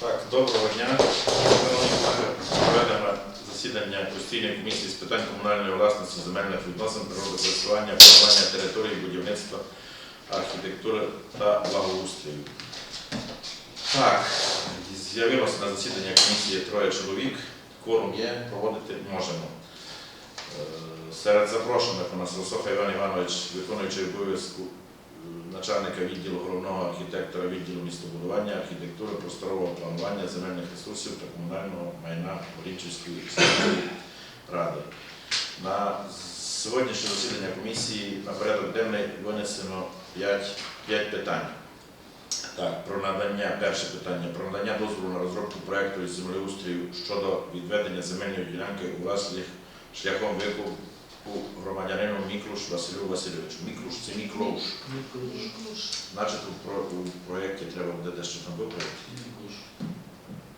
Так, доброго дня. Проведемо засідання постійної комісії з питань комунальної власності, земельних відносин, природокористування, планування території, будівництва, архітектури та благоустрою. Так, з'явилося на засідання комісії троє чоловік. Кворум є, проводити можемо. Е, Серед запрошених у нас Рософа Іван Іванович, виконуючий обов'язку начальника відділу головного архітектора відділу містобудування, архітектури, просторового планування, земельних ресурсів та комунального майна Горінчівської ради. На сьогоднішнє засідання комісії на порядок денний винесено 5, 5 питань. Так, про надання, перше питання, про надання дозволу на розробку проекту із землеустрою щодо відведення земельної ділянки у власних шляхом викупу громадянину Міклуш Василю Васильовичу. Міклуш це Міклоуш. Значить, у, про, у проєкті треба буде дещо там виправити.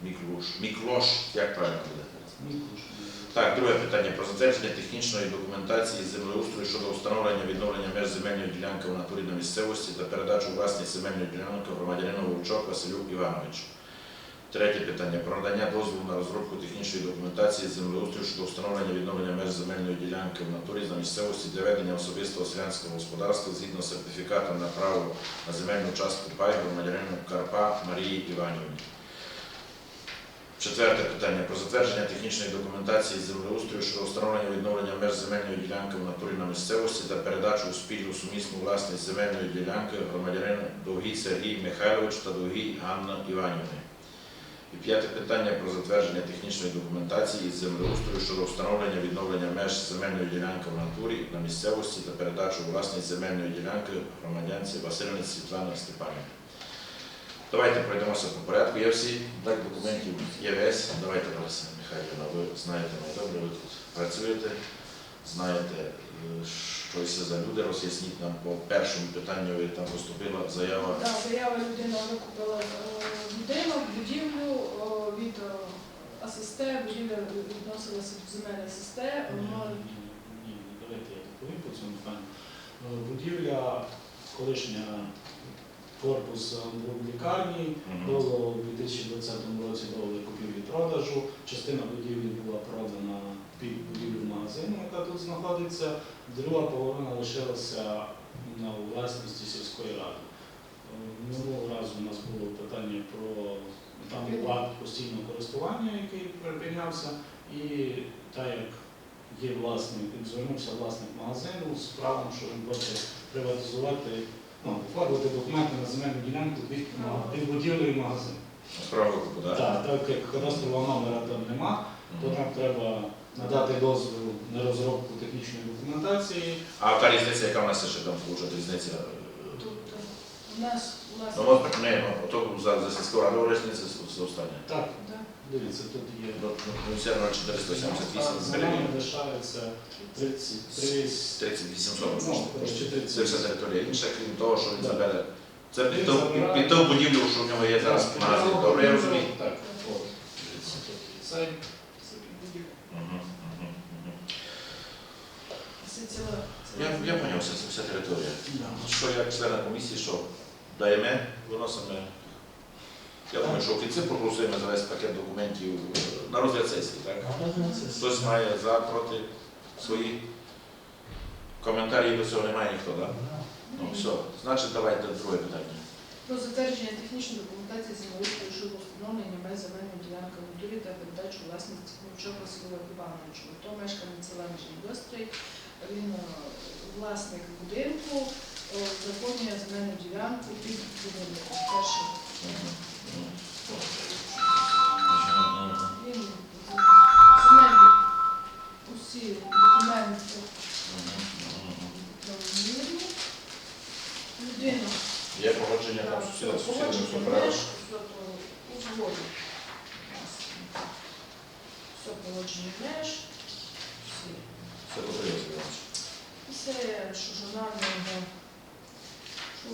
Міклуш. Міклош, як правильно буде? Так, друге питання про затвердження технічної документації землеустрою щодо встановлення відновлення меж земельної ділянки в натурі на місцевості та передачу у власність земельної ділянки громадянину Вовчок Василю Івановичу. Третє питання про надання дозволу на розробку технічної документації землеустрою щодо встановлення відновлення меж земельної ділянки в натурі на місцевості для ведення особистого селянського господарства згідно з сертифікатом на право на земельну частку пай громадянину Карпа Марії Іванівні. Четверте питання про затвердження технічної документації землеустрою щодо встановлення відновлення меж земельної ділянки в натурі на місцевості та передачу у спільну сумісну власність земельної ділянки громадянину Довгій Сергій Михайлович та Довгій Анна Іванівни. І п'яте питання про затвердження технічної документації з землеустрою щодо встановлення відновлення меж земельної ділянки в натурі на місцевості та передачу власність земельної ділянки громадянці Васильівні Світлани Степанівни. Давайте пройдемося по порядку. Є всі так документів є весь. Давайте Лариса Михайлівна, ви знаєте найдобре, ви тут працюєте, знаєте, е, що це за люди. Роз'ясніть нам по першому питанню, ви там поступила заява. Так, заява людина викупила е, будинок, будівлю АССТ, будівля відносилася до земельної ССТ. Воно Ні, давайте я доповім по цьому питанню. Е, Будівля колишня корпус лікарні було у 2020 році договір купівлі-продажу. Частина будівлі була продана під будівлю магазину, яка тут знаходиться. Друга половина лишилася на власності сільської ради. Е, Минулого разу у нас було питання про там плат постійного користування, який припинявся, і так як є власник, звернувся власник магазину з правом, що він хоче приватизувати, ну, оформити документи на земельну ділянку під, під будівлею магазину. Справа викупу, так? Так, так як кадастрового номера там нема, то нам треба надати дозвіл на розробку технічної документації. А та різниця, яка в нас ще там виходить, різниця? тут е, у нас у нас Ну, от так, не, ну, то за, за сільську раду різниця це остання. Так, да, дивіться, тут є. Ну, ну, все одно 478 Земля гривень. лишається 33 30 800 Ну, коротше, 30. Це вся територія інша, крім того, що він Да. забере. Це під ту, забирає. під ту будівлю, що в нього є зараз магазин. Добре, я розумію. Так, от. Це це під. Мгм, мгм, мгм. Це ціла. Я, я поняв, це вся територія. да. Що як члени комісії, що даємо, виносимо. Я думаю, що в кінці проголосуємо за весь пакет документів на розгляд сесії, так? Хтось має за, проти свої коментарі до цього немає ніхто, так? Ну все, значить давайте друге питання. Про затвердження технічної документації землеустрою щодо встановлення меж земельної ділянки в натурі та передачу власності Мовчок Василю Івановичу. То мешканець села Міжнідострій, він е, власник будинку, е, заповнює земельну ділянку під будинком. Перший. Він земельні усі документи правомірні. Людина Є погодження там сусіда з сусідами, все правильно? Узгоджено. Все погодження меж. Всі. Все потрібно. Це журнального. Що,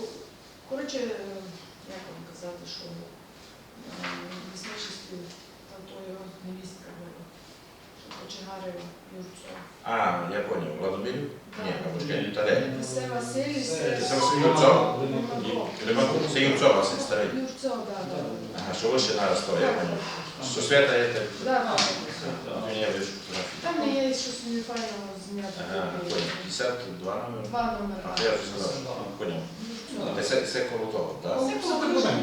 коротше, як вам казати, що е, там то його невістка була. Що Кочегарів Юрцов. А, я понял. Ні, Так. або. Це Василь, Це це Василь Юрцов? Це Василь старий. Юрцов, так, так. Ага, що ви ще нараз то, я понял. Що свята є те? Так, Ні, я вижу фотографію. Там не є щось нефайного знято. Ага, понял. 52 номер. Два номера. А, я вже сказав. Понял. Та Це, це коло того, так? Це покружних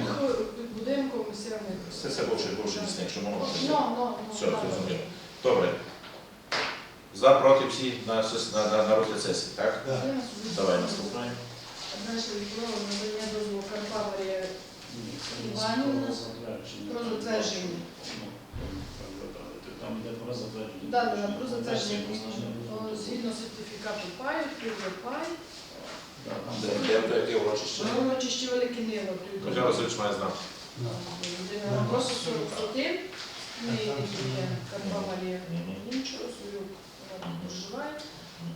будинком сірних. Це все бувший, бувший лісник, що можна. Ну, ну, ну. Все, так. зрозуміло. Добре. За, проти всі на, на, на, на розгляд сесії, так? Давай наступне. Дальше відбуло надання дозволу Карпа Марія Іванівна. про затвердження. Там йде про затвердження. Да, да, про затвердження згідно сертифікату ПАЙ, Києва ПАЙ, Де, де, де, яке урочище? урочище Велике Нило. Михайло Васильович має знати. Просто 41, в неї є Карпа Марія Мгм. іншого, свою вона тут проживає,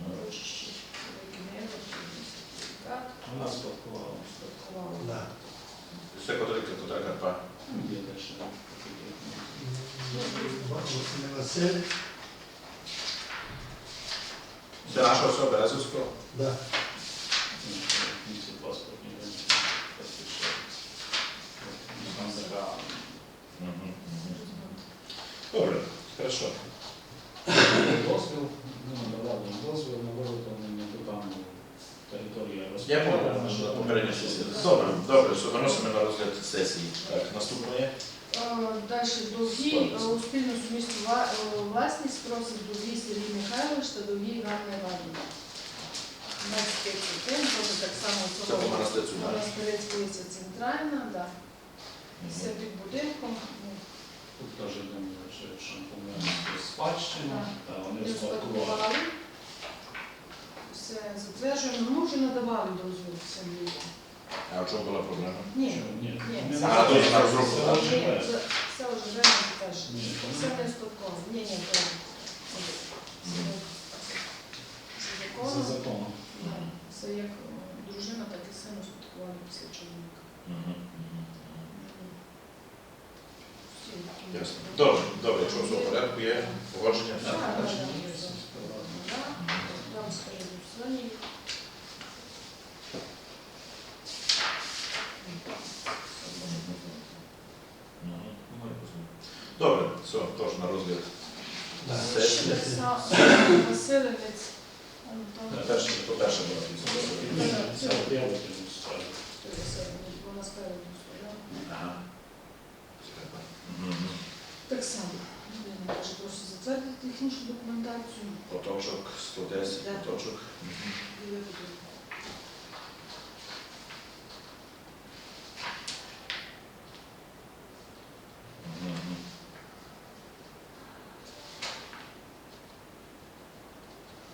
урочище Велике Нило, сертифікат, Вона спадкувала. спадкувала. Це котелика, котелика Карпа. Є теж. Василь, Це наша особа, така Добре, хорошо. дозвіл, ну, надавали дозвіл на виготовлення Я. Добре, добре, що виносимо на розгляд сесії. Так, наступне Далі довгі у спільну сумісну е, власність просить довгі Сергій Михайлович та довгі Ганна Іванівна. Тобто так само так? Монастирець вулиця Центральна, да. Все під будинком. Тут теж йдемо ще шампунянську спадщину, та вони спадкували. Все затверджуємо. Ми вже надавали дозвіл цим людям. А в чому була проблема? Ні, Ні, Ні, вони це- не А, знають, то на розробку, це так? вже ні, без. це, це вже реально теж. Ні, Це вони- не спадково. Ні, ні, це, це, Мгм. це За законно. законом. Да. Це як е, дружина, так і син успадкували після чоловіка. Мгм, мгм. Всі такі. Ясно. Добре, добре, якщо все в порядку, є погодження. Так, так, так. Є. Да. Там скажу, Соні. Мгм. Добре, все, теж на розгляд. Да. Сесії. Василевець. Перше, об'явити не справді. Вона спереду. Ага. Мгм. Так само. Він каже, прошу затвердити технічну документацію. Поточок 110, Да. поточок. Мгм. І.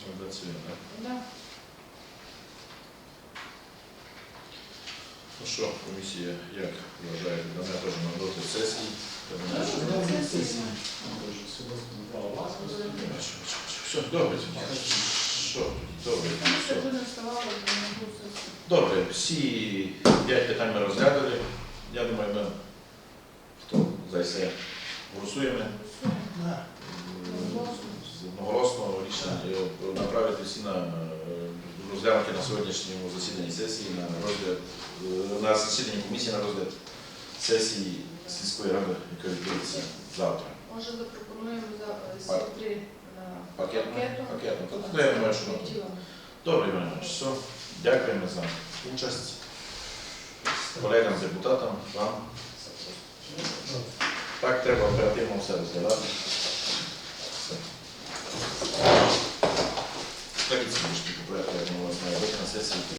Ну, Працює, так? Да. Ну що, комісія, як вважає, до мене теж на розгляд сесії. Все, добре. Що, добре. Добре, всі п'ять питань ми розглянули. Я думаю, ми хто за це голосуємо. Да. Одноголосно рішення е, направити всі на е, розглянути на сьогоднішньому засіданні сесії на розгляд е, на засіданні комісії на розгляд сесії сільської ради, яка відбудеться завтра. Може запропонуємо за е, три Пакетно? пакету. Пакетно. Та я думаю, що добре, Іван Іванович, все. Дякуємо за участь колегам, депутатам, вам. Так треба оперативно все розглядати. Все. Так і це порядку, як воно у вас має бути на сесії.